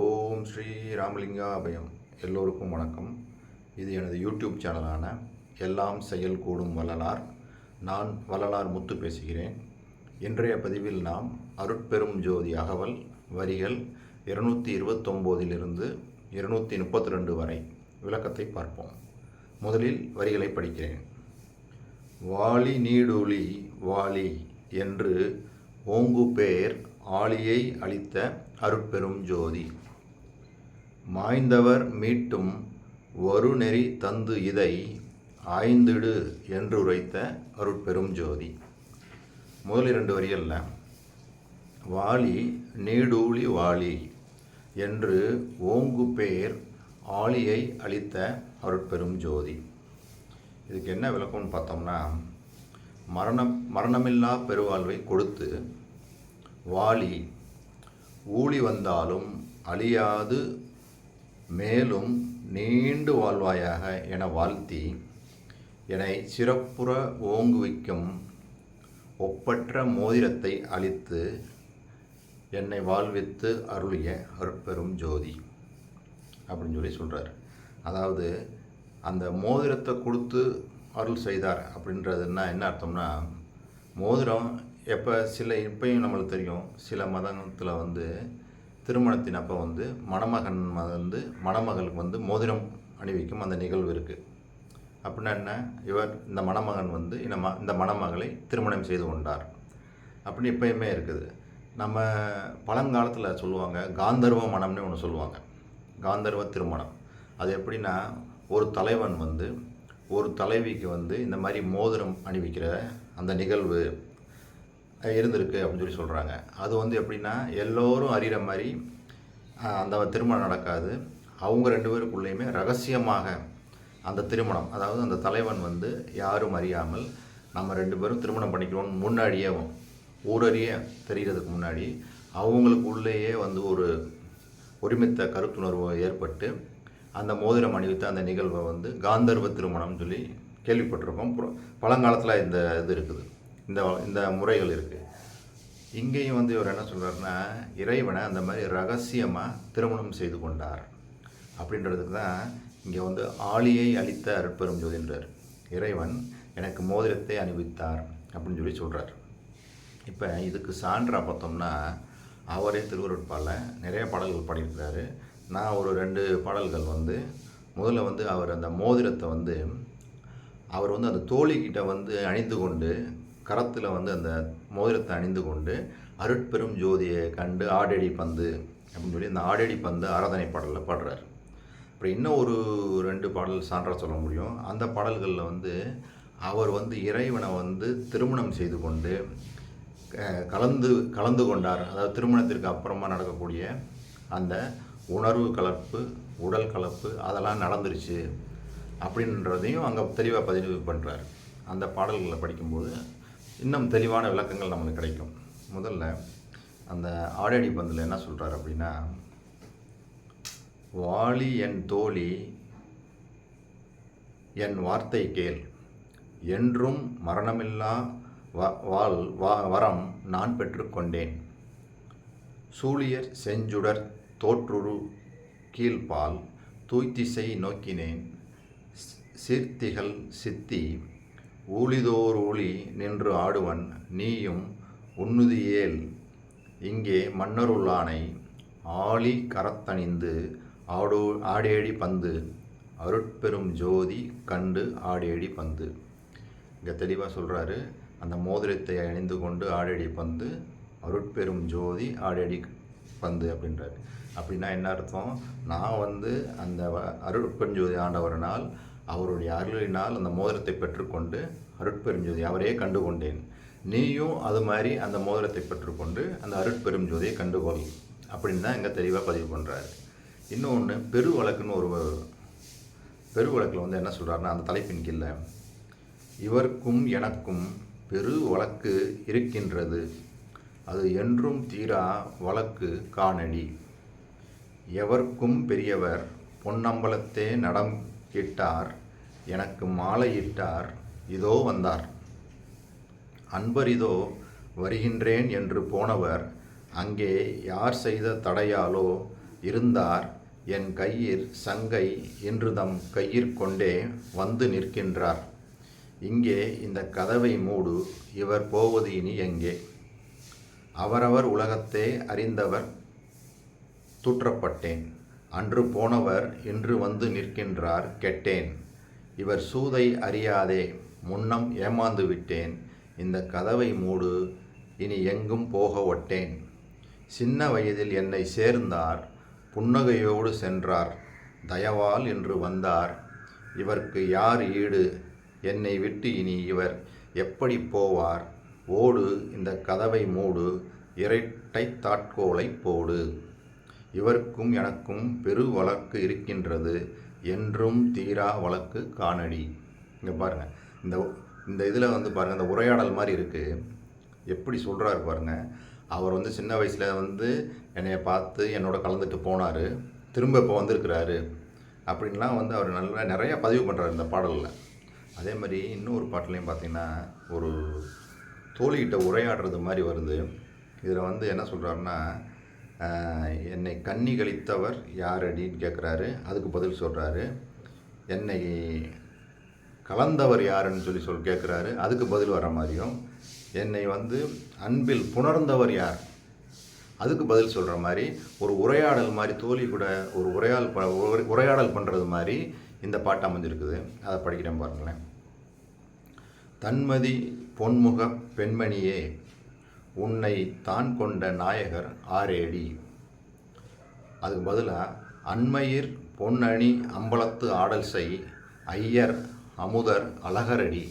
ஓம் ஸ்ரீ ராமலிங்கா அபயம் எல்லோருக்கும் வணக்கம். இது எனது யூடியூப் சேனலான எல்லாம் செயல் கூடும் வள்ளலார். நான் வள்ளலார் முத்து பேசுகிறேன். இன்றைய பதிவில் நாம் அருட்பெரும் ஜோதி அகவல் வரிகள் இருநூற்றி இருபத்தொம்போதிலிருந்து இருநூற்றி முப்பத்தி ரெண்டு வரை விளக்கத்தை பார்ப்போம். முதலில் வரிகளை படிக்கிறேன். வாலி நீடுலி வாலி என்று ஓங்கு பேர் ஆளியை அளித்த அருட்பெரும் ஜோதி. மாய்ந்தவர் மீட்டும் வருநெறி தந்து இதை ஆய்ந்திடு என்று உரைத்த அருட்பெரும் ஜோதி. முதல் இரண்டு வரியல்ல வாலி நீடூழி வாளி என்று ஓங்கு பேர் ஆளியை அளித்த அருட்பெரும் ஜோதி. இதுக்கு என்ன விளக்கம்னு பார்த்தோம்னா மரணம் மரணமில்லா பெருவாழ்வை கொடுத்து வாளி ஊழி வந்தாலும் அழியாது மேலும் நீண்டு வாழ்வாயாக என வாழ்த்தி என்னை சிறப்புற ஓங்குவிக்கும் ஒப்பற்ற மோதிரத்தை அளித்து என்னை வாழ்வித்து அருளிய அருட்பெரும் ஜோதி அப்படின்னு சொல்லி சொல்கிறார் அதாவது அந்த மோதிரத்தை கொடுத்து அருள் செய்தார் அப்படின்றதுன்னா என்ன அர்த்தம்னா மோதிரம் எப்போ சில இப்பையும் நம்மளுக்கு தெரியும் சில மதத்தில் வந்து திருமணத்தின் அப்போ வந்து மணமகன் வந்து மணமகளுக்கு வந்து மோதிரம் அணிவிக்கும் அந்த நிகழ்வு இருக்குது அப்படின்னா என்ன? இவர் இந்த மணமகன் வந்து இந்த ம இந்த மணமகளை திருமணம் செய்து கொண்டார். அப்படின்னு எப்பயுமே இருக்குது. நம்ம பழங்காலத்தில் சொல்லுவாங்க காந்தர்வ மணம்னு ஒன்று சொல்லுவாங்க. காந்தர்வ திருமணம். அது எப்படின்னா ஒரு தலைவன் வந்து ஒரு தலைவிக்கு வந்து இந்த மாதிரி மோதிரம் அணிவிக்கிற அந்த நிகழ்வு இருந்திருக்கு அப்படின்னு சொல்லி சொல்கிறாங்க அது வந்து எப்படின்னா எல்லோரும் அறிகிற மாதிரி அந்த திருமணம் நடக்காது. அவங்க ரெண்டு பேருக்குள்ளேயுமே ரகசியமாக அந்த திருமணம் அதாவது அந்த தலைவன் வந்து யாரும் அறியாமல் நம்ம ரெண்டு பேரும் திருமணம் பண்ணிக்கிறோம்னு முன்னாடியே ஊரறிய தெரிகிறதுக்கு முன்னாடி அவங்களுக்கு உள்ளேயே வந்து ஒரு ஒருமித்த கருத்துணர்வு ஏற்பட்டு அந்த மோதிரம் அணிவித்த அந்த நிகழ்வை வந்து காந்தர்வ திருமணம்னு சொல்லி கேள்விப்பட்டிருக்கோம். பழங்காலத்தில் இந்த இது இருக்குது. இந்த இந்த முறைகள் இருக்குது இங்கேயும் வந்து இவர் என்ன சொல்கிறாருன்னா இறைவனை அந்த மாதிரி ரகசியமாக திருமணம் செய்து கொண்டார். அப்படின்றதுக்கு தான் இங்கே வந்து ஆளியை அளித்த அற்பெரும் ஜோதின்றார். இறைவன் எனக்கு மோதிரத்தை அணிவித்தார் அப்படின்னு சொல்லி சொல்கிறார் இப்போ இதுக்கு சான்றாக பார்த்தோம்னா அவரே திருவருட்பாலில் நிறைய பாடல்கள் பாடியிருக்கிறாரு. நான் ஒரு ரெண்டு பாடல்கள் வந்து முதல்ல வந்து அவர் அந்த மோதிரத்தை வந்து அவர் வந்து அந்த தோழிக்கிட்ட வந்து அணிந்து கொண்டு கரத்தில் வந்து அந்த மோதிரத்தை அணிந்து கொண்டு அருட்பெரும் ஜோதியை கண்டு ஆடடி பந்து அப்படின்னு சொல்லி அந்த ஆடடி பந்து ஆராதனை பாடலில் பாடுறார். அப்புறம் இன்னும் ஒரு ரெண்டு பாடல் சான்றாக சொல்ல முடியும். அந்த பாடல்களில் வந்து அவர் வந்து இறைவனை வந்து திருமணம் செய்து கொண்டு க- கலந்து கலந்து கொண்டார். அதாவது திருமணத்திற்கு அப்புறமா நடக்கக்கூடிய அந்த உணர்வு கலப்பு உடல் கலப்பு அதெல்லாம் நடந்துருச்சு அப்படின்றதையும் அங்கே தெளிவாக பதிவு பண்ணுறாரு அந்த பாடல்களை படிக்கும்போது இன்னும் தெளிவான விளக்கங்கள் நமக்கு கிடைக்கும். முதல்ல அந்த ஆடடி பந்தில் என்ன சொல்கிறார் அப்படின்னா வாளி என் தோழி என் வார்த்தை கேள். என்றும் மரணமில்லா வ- வாழ் வா- வரம் நான் பெற்றுக்கொண்டேன் சூழியர் செஞ்சுடர் தோற்றுரு கீழ்பால் தூய்த்திசை நோக்கினேன். சீர்த்திகள் சித்தி ஊழிதோர் ஊழி நின்று ஆடுவன் நீயும் உன்னுதியேல் இங்கே மன்னருளானை ஆழி கரத்தணிந்து ஆடோ ஆடேடி பந்து. அருட்பெரும் ஜோதி கண்டு ஆடேடி பந்து. இங்கே தெளிவாக சொல்கிறாரு அந்த மோதிரத்தை அணிந்து கொண்டு ஆடேடி பந்து அருட்பெரும் ஜோதி ஆடேடி பந்து அப்படின்றாரு. அப்படின்னா என்ன அர்த்தம்? நான் வந்து அந்த வ- அருட்பெருஞ்சோதி ஆண்டவரனால் அவருடைய அருளினால் அந்த மோதிரத்தை பெற்றுக்கொண்டு அருட்பெருஞ்சோதி அவரையே கண்டு கொண்டேன் நீயும் அது மாதிரி அந்த மோதிரத்தை பெற்றுக்கொண்டு அந்த அருட்பெரும் ஜோதியை கண்டுகொள் அப்படின்னு தான் இங்கே தெளிவாக பதிவு பண்ணுறாரு இன்னொன்று பெரு வழக்குன்னு ஒரு பெரு வழக்கில் வந்து என்ன சொல்கிறாருன்னா அந்த தலைப்பின் கீழே இவர்க்கும் எனக்கும் பெரு வழக்கு இருக்கின்றது. அது என்றும் தீரா வழக்கு காணடி. எவர்க்கும் பெரியவர் பொன்னம்பலத்தே நடம் கிட்டார். எனக்கு மாலையிட்டார் இதோ வந்தார். அன்பரிதோ வருகின்றேன் என்று போனவர் அங்கே யார் செய்த தடையாலோ இருந்தார் என் கையிற் சங்கை இன்று தம் கையிற் கொண்டே வந்து நிற்கின்றார். இங்கே இந்த கதவை மூடு இவர் போவது இனி எங்கே? அவரவர் உலகத்தே அறிந்தவர் தூற்றப்பட்டேன். அன்று போனவர் இன்று வந்து நிற்கின்றார் கெட்டேன். இவர் சூதை அறியாதே முன்னம் ஏமாந்து விட்டேன். இந்த கதவை மூடு இனி எங்கும் போக ஒட்டேன். சின்ன வயதில் என்னை சேர்ந்தார் புன்னகையோடு சென்றார். தயவால் என்று வந்தார். இவர்க்கு யார் ஈடு? என்னை விட்டு இனி இவர் எப்படி போவார்? ஓடு இந்த கதவை மூடு இரட்டை தாட்கோலை போடு. இவருக்கும் எனக்கும் பெரு வழக்கு இருக்கின்றது. என்றும் தீரா வழக்கு காணடி. இங்கே பாருங்கள் இந்த இந்த இதில் வந்து பாருங்கள் இந்த உரையாடல் மாதிரி இருக்குது எப்படி சொல்கிறாரு பாருங்கள் அவர் வந்து சின்ன வயசில் வந்து என்னைய பார்த்து என்னோட கலந்துட்டு போனார். திரும்ப இப்போ வந்திருக்கிறாரு. அப்படின்லாம் வந்து அவர் நல்லா நிறையா பதிவு பண்ணுறாரு இந்த பாடலில். அதே மாதிரி இன்னொரு பாட்டிலையும் பார்த்தீங்கன்னா ஒரு தோழிகிட்ட உரையாடுறது மாதிரி வருது. இதில் வந்து என்ன சொல்கிறாருன்னா என்னை கண்ணி கழித்தவர் யாரடின்னு கேட்குறாரு அதுக்கு பதில் சொல்கிறாரு என்னை கலந்தவர் யாருன்னு சொல்லி சொல் கேட்குறாரு அதுக்கு பதில் வர மாதிரியும் என்னை வந்து அன்பில் புணர்ந்தவர் யார்? அதுக்கு பதில் சொல்கிற மாதிரி ஒரு உரையாடல் மாதிரி தோழி கூட ஒரு உரையாடல் ப உரை- உரையாடல் பண்ணுறது மாதிரி இந்த பாட்டு அமைஞ்சிருக்குது. அதை படிக்கிறேன் பாருங்களேன். தன்மதி பொன்முக பெண்மணியே உன்னை தான் கொண்ட நாயகர் ஆரேடி. அதுக்கு பதிலாக அண்மையிர் பொன்னணி அம்பலத்து ஆடல் செய் ஐயர் அமுதர் அழகரடி.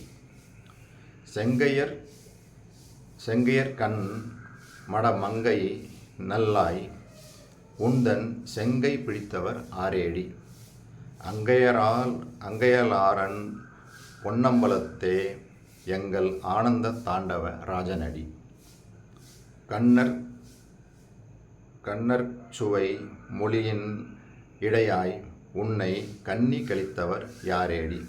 செங்கையர் செங்கையர் கண் மட மங்கை நல்லாய் உந்தன் செங்கை பிடித்தவர் ஆரேடி. அங்கையரால் அங்கையலாரன் பொன்னம்பலத்தே எங்கள் ஆனந்த தாண்டவ ராஜனடி. கண்ணர் கண்ணர் சுவை மொழியின் இடையாய் உன்னை கன்னி கழித்தவர் யாரேடி?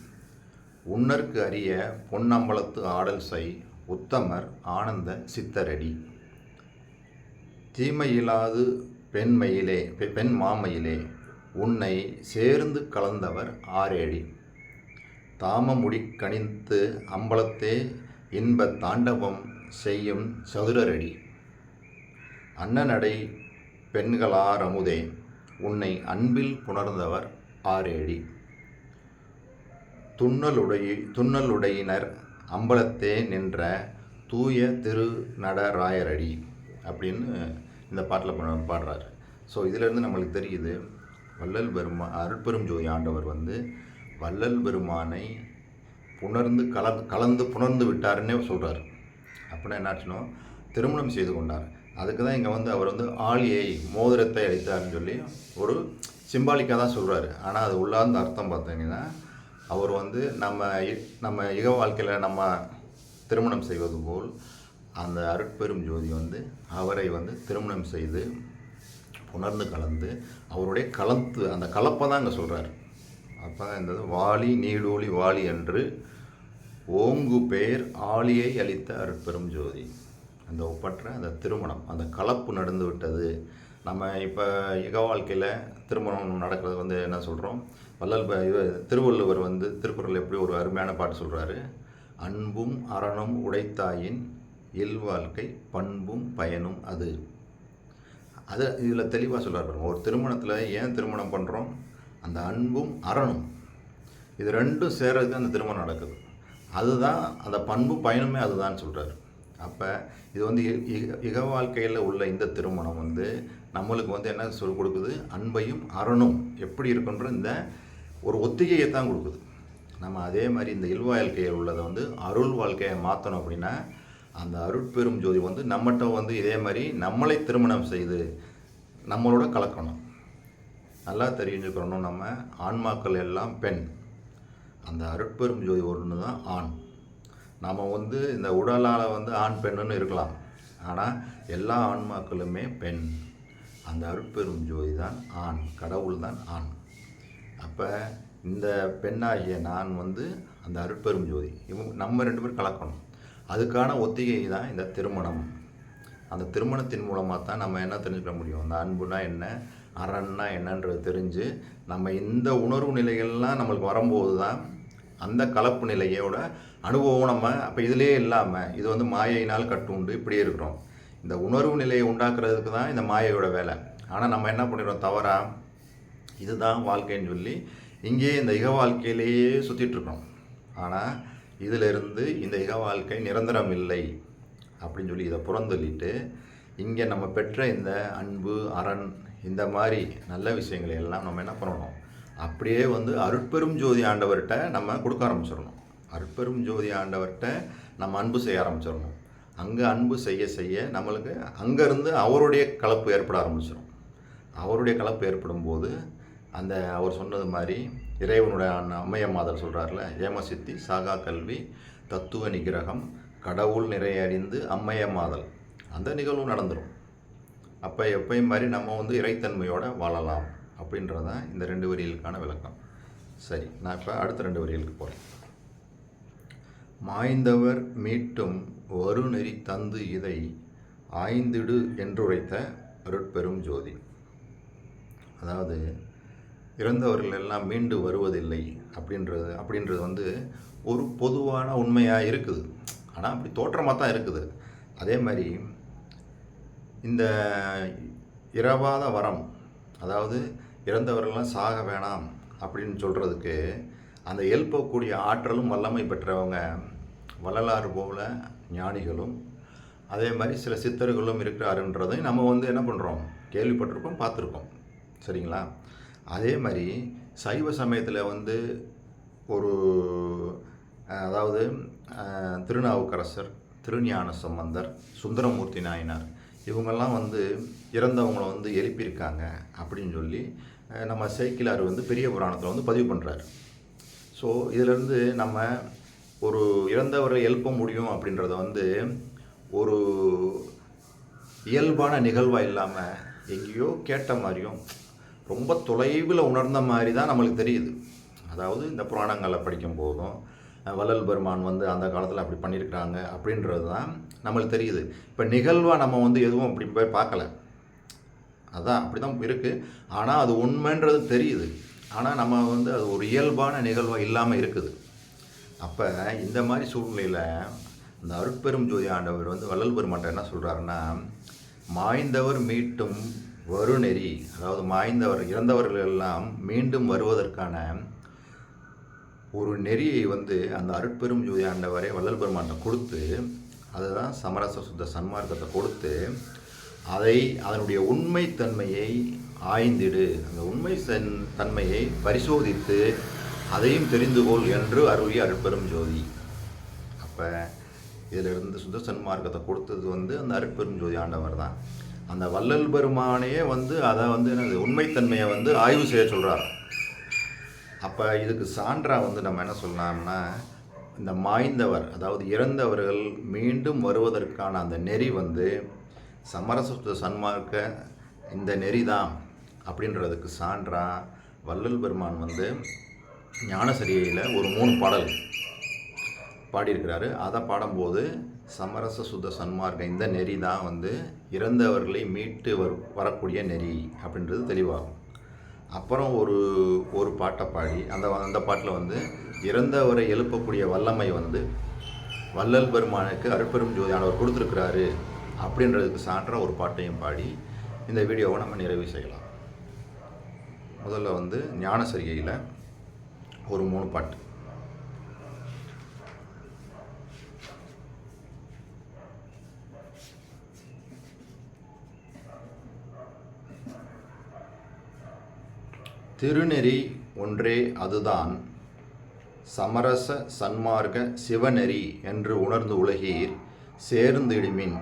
உன்னர்க்கு அறிய பொன்னம்பலத்து ஆடல் செய் உத்தமர் ஆனந்த சித்தரடி. தீமையிலாது பெண்மையிலே பெ- பெண் மாமையிலே உன்னை சேர்ந்து கலந்தவர் ஆரேடி? தாமமுடி கணித்து அம்பலத்தே இன்ப தாண்டவம் செய்யும் சதுரரடி. அன்னநடை பெண்களாரமுதே உன்னை அன்பில் புணர்ந்தவர் ஆரேடி. துண்ணலுடைய துண்ணலுடையினர் அம்பலத்தே நின்ற தூய திரு நடராயரடி அப்படின்னு இந்த பாட்டில் பா- பாடுறாரு. ஸோ இதிலேருந்து நம்மளுக்கு தெரியுது வள்ளல் பெருமா அருட்பெரும் ஜோதி ஆண்டவர் வந்து வள்ளல் பெருமானை புணர்ந்து கலந்து கலந்து புணர்ந்து விட்டாருன்னே சொல்கிறார் அப்படின்னா என்னாச்சுனோ திருமணம் செய்து கொண்டார். அதுக்கு தான் இங்கே வந்து அவர் வந்து ஆலியை மோதிரத்தை அளித்தார்னு சொல்லி ஒரு சிம்பாலிக்காக தான் சொல்கிறாரு ஆனால் அது உள்ளார்ந்த அர்த்தம் பார்த்தீங்கன்னா அவர் வந்து நம்ம நம்ம இக வாழ்க்கையில் நம்ம திருமணம் செய்வது போல் அந்த அருட்பெரும் ஜோதி வந்து அவரை வந்து திருமணம் செய்து உணர்ந்து கலந்து அவருடைய கலந்து அந்த கலப்பை தான் இங்கே சொல்கிறார் அப்போ தான் இந்த வாலி நீடூழி வாலி என்று ஓங்கு பெயர் ஆலியை அளித்த அருட்பெரும் ஜோதி. அந்த ஒப்பற்ற அந்த திருமணம் அந்த கலப்பு நடந்து விட்டது. நம்ம இப்போ யுக வாழ்க்கையில் திருமணம் நடக்கிறது வந்து என்ன சொல்கிறோம் வள்ளல் திருவள்ளுவர் வந்து திருக்குறள் எப்படி ஒரு அருமையான பாட்டு சொல்கிறாரு அன்பும் அறனும் உடைத்தாயின் இல்வாழ்க்கை பண்பும் பயனும் அது. அது இதில் தெளிவாக சொல்கிறார் பாருங்க. ஒரு திருமணத்தில் ஏன் திருமணம் பண்ணுறோம் அந்த அன்பும் அறனும் இது ரெண்டும் சேர்றது அந்த திருமணம் நடக்குது. அதுதான் அந்த பண்பு பயனுமே அதுதான் சொல்கிறாரு அப்போ இது வந்து இ- இக- இக வாழ்க்கையில் உள்ள இந்த திருமணம் வந்து நம்மளுக்கு வந்து என்ன சொல்லி கொடுக்குது? அன்பையும் அறனும் எப்படி இருக்குன்ற இந்த ஒரு ஒத்திகையை தான் கொடுக்குது. நம்ம அதே மாதிரி இந்த இல் வாழ்க்கையில் உள்ளதை வந்து அருள் வாழ்க்கையை மாற்றணும் அப்படின்னா அந்த அருட்பெரும் ஜோதி வந்து நம்மகிட்ட வந்து இதே மாதிரி நம்மளை திருமணம் செய்து நம்மளோட கலக்கணும். நல்லா தெரிஞ்சுக்கிறணும் நம்ம ஆன்மாக்கள் எல்லாம் பெண். அந்த அருட்பெரும் ஜோதி ஒன்று தான் ஆண். நாம் வந்து இந்த உடலால் வந்து ஆண் பெண்ணுன்னு இருக்கலாம். ஆனால் எல்லா ஆன்மாக்களுமே பெண். அந்த அருட்பெரும் ஜோதி தான் ஆண் கடவுள் தான் ஆண். அப்போ இந்த பெண்ணாகிய நான் வந்து அந்த அருட்பெரும் ஜோதி. இவங்க நம்ம ரெண்டு பேரும் கலக்கணும். அதுக்கான ஒத்திகை தான் இந்த திருமணம். அந்த திருமணத்தின் மூலமாக தான் நம்ம என்ன தெரிஞ்சுக்க முடியும்? அந்த அன்புனா என்ன? அறன்னா என்னன்றது தெரிஞ்சு நம்ம இந்த உணர்வு நிலைகள்லாம் நம்மளுக்கு வரும்போது தான் அந்த கலப்பு நிலையோட அனுபவம் நம்ம அப்போ இதிலே இல்லாமல் இது வந்து மாயையினால் கட்டுண்டு இப்படியே இருக்கிறோம். இந்த உணர்வு நிலையை உண்டாக்குறதுக்கு தான் இந்த மாயையோட வேலை. ஆனால் நம்ம என்ன பண்ணிடுறோம்? தவறா? இதுதான் வாழ்க்கைன்னு சொல்லி இங்கேயே இந்த இக வாழ்க்கையிலேயே சுற்றிட்டுருக்கோம் ஆனால் இதிலிருந்து இந்த இக வாழ்க்கை நிரந்தரம் இல்லை அப்படின்னு சொல்லி இதை புறந்தள்ளிட்டு இங்கே நம்ம பெற்ற இந்த அன்பு அரண் இந்த மாதிரி நல்ல விஷயங்களை எல்லாம் நம்ம என்ன பண்ணணும்? அப்படியே வந்து அருட்பெரும் ஜோதி ஆண்டவர்கிட்ட நம்ம கொடுக்க ஆரம்பிச்சிடணும். அருட்பெரும் ஜோதி ஆண்டவர்கிட்ட நம்ம அன்பு செய்ய ஆரம்பிச்சிடணும். அங்கே அன்பு செய்ய செய்ய நம்மளுக்கு அங்கேருந்து அவருடைய கலப்பு ஏற்பட ஆரம்பிச்சிடும். அவருடைய கலப்பு ஏற்படும் போது அந்த அவர் சொன்னது மாதிரி இறைவனுடைய அம்மைய மாதர் சொல்கிறார்ல ஏமசித்தி சாகா கல்வி தத்துவ நிகிரகம் கடவுள் நிறைய அறிந்து அம்மைய மாதல். அந்த நிகழ்வு நடந்துடும் அப்போ எப்பயும் மாதிரி நம்ம வந்து இறைத்தன்மையோடு வாழலாம். அப்படின்றது தான் இந்த ரெண்டு வரிகளுக்கான விளக்கம். சரி நான் இப்போ அடுத்த ரெண்டு வரிகளுக்கு போகிறேன் மாய்ந்தவர் மீட்டும் வருநெறி தந்து இதை ஆய்ந்திடு என்றுரைத்த அருட்பெரும் ஜோதி. அதாவது இறந்தவர்கள் எல்லாம் மீண்டு வருவதில்லை அப்படின்றது அப்படின்றது வந்து ஒரு பொதுவான உண்மையாக இருக்குது. ஆனால் அப்படி தோற்றமாக தான் இருக்குது. அதே மாதிரி இந்த இரவாத வரம் அதாவது இறந்தவர்கள்லாம் சாக வேணாம் அப்படின்னு சொல்கிறதுக்கு அந்த எழுப்பக்கூடிய ஆற்றலும் வல்லமை பெற்றவங்க வள்ளலாறு போல ஞானிகளும் அதே மாதிரி சில சித்தர்களும் இருக்கிறாருன்றதையும் நம்ம வந்து என்ன பண்ணுறோம் கேள்விப்பட்டிருக்கோம் பார்த்துருக்கோம். சரிங்களா? அதே மாதிரி சைவ சமயத்தில் வந்து ஒரு அதாவது திருநாவுக்கரசர் திருஞான சம்பந்தர் சுந்தரமூர்த்தி நாயனார் இவங்கெல்லாம் வந்து இறந்தவங்களை வந்து எழுப்பியிருக்காங்க அப்படின்னு சொல்லி நம்ம சேக்கிலார் வந்து பெரிய புராணத்தில் வந்து பதிவு பண்ணுறாரு ஸோ இதிலேருந்து நம்ம ஒரு இறந்தவரை எழுப்ப முடியும் அப்படின்றத வந்து ஒரு இயல்பான நிகழ்வாக இல்லாமல் எங்கேயோ கேட்ட மாதிரியும் ரொம்ப தொலைவில் உணர்ந்த மாதிரி தான் நம்மளுக்கு தெரியுது. அதாவது இந்த புராணங்களை படிக்கும் போதும் வள்ளல் பெருமான் வந்து அந்த காலத்தில் அப்படி பண்ணியிருக்காங்க அப்படின்றது தான் நம்மளுக்கு தெரியுது. இப்போ நிகழ்வாக நம்ம வந்து எதுவும் அப்படி போய் பார்க்கல. அதான் அப்படி தான் இருக்குது ஆனால் அது உண்மைன்றது தெரியுது. ஆனால் நம்ம வந்து அது ஒரு இயல்பான நிகழ்வாக இல்லாமல் இருக்குது. அப்போ இந்த மாதிரி சூழ்நிலையில் இந்த அருட்பெரும் ஜோதி ஆண்டவர் வந்து வள்ளல் பெருமான்ட்ட என்ன சொல்கிறாருன்னா மாய்ந்தவர் மீட்டும் வருநெறி அதாவது மாய்ந்தவர் இறந்தவர்கள் எல்லாம் மீண்டும் வருவதற்கான ஒரு நெறியை வந்து அந்த அருட்பெரும் ஜோதி ஆண்டவரே வள்ளல் பெருமாட்டை கொடுத்து அதுதான் சமரச சுத்த சன்மார்க்கத்தை கொடுத்து அதை அதனுடைய உண்மைத்தன்மையை ஆய்ந்திடு. அந்த உண்மை சென் தன்மையை பரிசோதித்து அதையும் தெரிந்து கொள் என்று அருளிய அருட்பெரும் ஜோதி. அப்போ இதிலிருந்து சுத்த சன்மார்க்கத்தை கொடுத்தது வந்து அந்த அருட்பெரும் ஜோதி ஆண்டவர் தான். அந்த வள்ளல் பெருமானையே வந்து அதை வந்து என்னது உண்மைத்தன்மையை வந்து ஆய்வு செய்ய சொல்கிறார் அப்போ இதுக்கு சான்றா வந்து நம்ம என்ன சொல்லலாம்னா இந்த மாய்ந்தவர் அதாவது இறந்தவர்கள் மீண்டும் வருவதற்கான அந்த நெறி வந்து சமரச சன்மார்க்க இந்த நெறி தான் அப்படின்றதுக்கு சான்றா வள்ளல் பெருமான் வந்து ஞானசரியில் ஒரு மூணு பாடல் பாடியிருக்கிறாரு. அதை பாடும்போது சமரச சுத்த சன்மார்க்க இந்த நெறி தான் வந்து இறந்தவர்களை மீட்டு வரு வரக்கூடிய நெறி அப்படின்றது தெளிவாகும். அப்புறம் ஒரு ஒரு பாட்டை பாடி அந்த அந்த பாட்டில் வந்து இறந்தவரை எழுப்பக்கூடிய வல்லமை வந்து வள்ளல் பெருமானுக்கு அருட்பெரும் ஜோதியானவர் கொடுத்துருக்கிறாரு. அப்படின்றதுக்கு சான்றாக ஒரு பாட்டையும் பாடி இந்த வீடியோவை நம்ம நிறைவு செய்யலாம். முதல்ல வந்து ஞானசரிகையில் ஒரு மூணு பாட்டு. திருநெறி ஒன்றே அதுதான். சமரச சன்மார்க்க சிவநெறி என்று உணர்ந்து உலகீர் சேர்ந்திடுமின்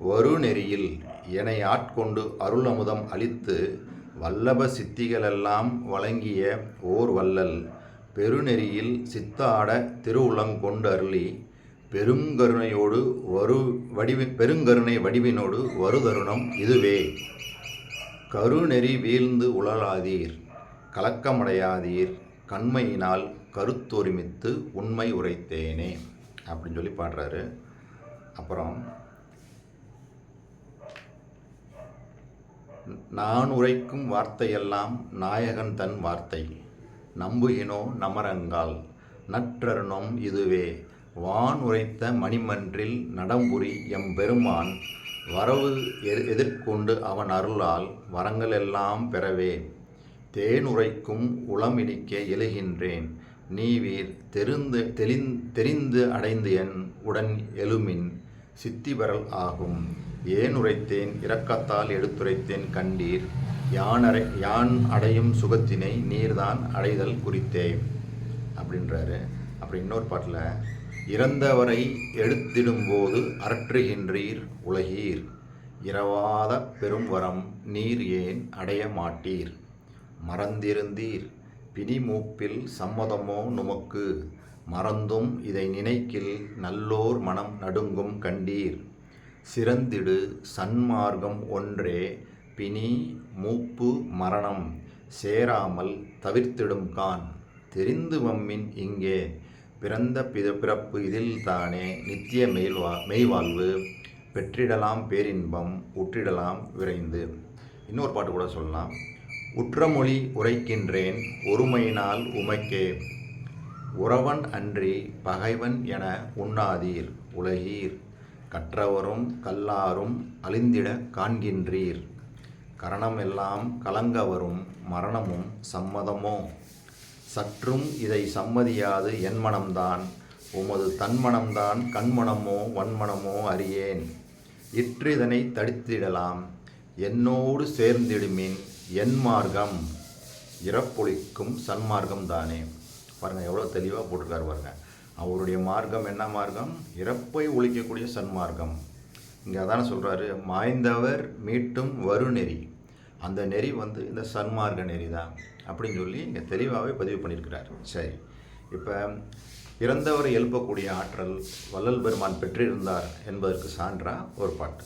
வருநெறியில் என்னை ஆட்கொண்டு அருளமுதம் அளித்து வல்லப சித்திகளெல்லாம் வழங்கிய ஓர் வள்ளல். பெருநெறியில் சித்தாட திருவுளங்கொண்டு அருளி பெருங்கருணையோடு வரு வடிவி பெருங்கருணை வடிவினோடு வருதருணம் இதுவே. கருநெறி வீழ்ந்து உழலாதீர் கலக்கமடையாதீர் கண்மையினால் கருத்தொருமித்து உண்மை உரைத்தேனே அப்படின்னு சொல்லி பாடுறாரு. அப்புறம் நான் உரைக்கும் வார்த்தையெல்லாம் நாயகன் தன் வார்த்தை. நம்புகினோ நமரங்கால். நற்றருணம் இதுவே. வான் உரைத்த மணிமன்றில் நடம்புரி எம் பெருமான் வரவு எதிர்கொண்டு அவன் அருளால் வரங்களெல்லாம் பெறவே. தேன் உரைக்கும் உளம் இடிக்க எழுகின்றேன் நீவீர் தெரிந்து தெளிந் தெரிந்து அடைந்து என் உடன் எழுமின். சித்திவரல் ஆகும். ஏன் உரைத்தேன்? இரக்கத்தால் எடுத்துரைத்தேன் கண்டீர். யானரை யான் அடையும் சுகத்தினை நீர்தான் அடைதல் குறித்தே அப்படின்றாரு. அப்புறம் இன்னொரு பாட்டில் இறந்தவரை எடுத்திடும்போது அரற்றுகின்றீர் உலகீர். இரவாத பெரும் வரம் நீர் ஏன் அடைய மாட்டீர்? மறந்திருந்தீர். பிணிமூப்பில் சம்மதமோ நுமக்கு மறந்தும் இதை நினைக்கில் நல்லோர் மனம் நடுங்கும் கண்டீர். சிறந்திடு சன்மார்க்கம் ஒன்றே பிணி மூப்பு மரணம் சேராமல் தவிர்த்திடும் கான். தெரிந்து வம்மின் இங்கே பிறந்த பித பிறப்பு இதில் தானே நித்திய மெய்வா மெய்வாழ்வு பெற்றிடலாம் பேரின்பம் உற்றிடலாம் விரைந்து. இன்னொரு பாட்டு கூட சொல்லலாம். உற்றமொழி உரைக்கின்றேன் ஒருமையினால் உமைக்கே. உறவன் அன்றி பகைவன் என உண்ணாதீர் உலகீர். கற்றவரும் கல்லாரும் அழிந்திட காண்கின்றீர். கரணம் எல்லாம் கலங்க வரும் மரணமும் சம்மதமோ? சற்றும் இதை சம்மதியாது என் மனம்தான். உமது தன்மனம்தான் கண்மணமோ வன்மனமோ அறியேன். இற்றிதனை தடுத்திடலாம். என்னோடு சேர்ந்திடுமின் என் மார்க்கம். இறப்பொழிக்கும் சன்மார்க்கம்தானே? பாருங்கள் எவ்வளோ தெளிவாக போட்டிருக்காரு பாருங்க. அவருடைய மார்க்கம் என்ன மார்க்கம்? இறப்பை ஒழிக்கக்கூடிய சன்மார்க்கம் இங்கே அதான சொல்கிறாரு மாய்ந்தவர் மீட்டும் வருநெறி அந்த நெறி வந்து இந்த சன்மார்க்க நெறி தான் அப்படின்னு சொல்லி இங்கே தெளிவாகவே பதிவு பண்ணியிருக்கிறார். சரி இப்போ இறந்தவரை எழுப்பக்கூடிய ஆற்றல் வள்ளல் பெருமான் பெற்றிருந்தார் என்பதற்கு சான்றா ஒரு பாட்டு.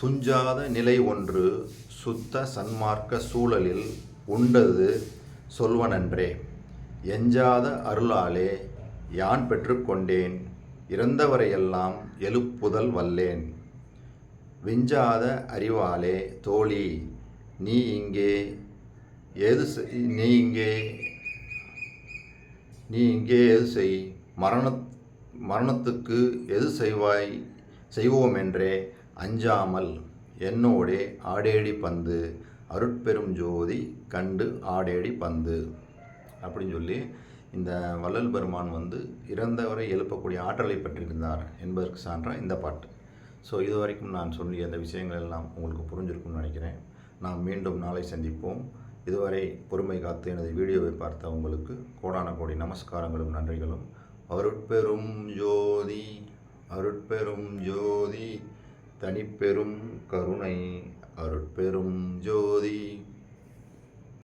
துஞ்சாத நிலை ஒன்று சுத்த சன்மார்க்க சூழலில் உண்டது சொல்வனன்றே எஞ்சாத அருளாலே யான் பெற்றுக்கொண்டேன் இறந்தவரையெல்லாம் எழுப்புதல் வல்லேன். விஞ்சாத அறிவாலே தோழி நீ இங்கே ஏது செய்- நீ இங்கே நீ இங்கே எது செய் மரண மரணத்துக்கு எது செய்வாய் செய்வோமென்றே அஞ்சாமல் என்னோடே ஆடேடி பந்து அருட்பெரும் ஜோதி கண்டு ஆடேடி பந்து. அப்படின்னு சொல்லி இந்த வள்ளல் பெருமான் வந்து இறந்தவரை எழுப்பக்கூடிய ஆற்றலை பெற்றிருந்தார் என்பதற்கு சான்றா இந்த பாட்டு. ஸோ இதுவரைக்கும் நான் சொல்லிய அந்த விஷயங்கள் எல்லாம் உங்களுக்கு புரிஞ்சிருக்கும்னு நினைக்கிறேன். நாம் மீண்டும் நாளை சந்திப்போம். இதுவரை பொறுமை காத்து எனது வீடியோவை பார்த்த உங்களுக்கு கோடான கோடி நமஸ்காரங்களும் நன்றிகளும். அருட்பெரும் ஜோதி அருட்பெரும் ஜோதி தனிப்பெரும் கருணை. அருட்பெரும் ஜோதி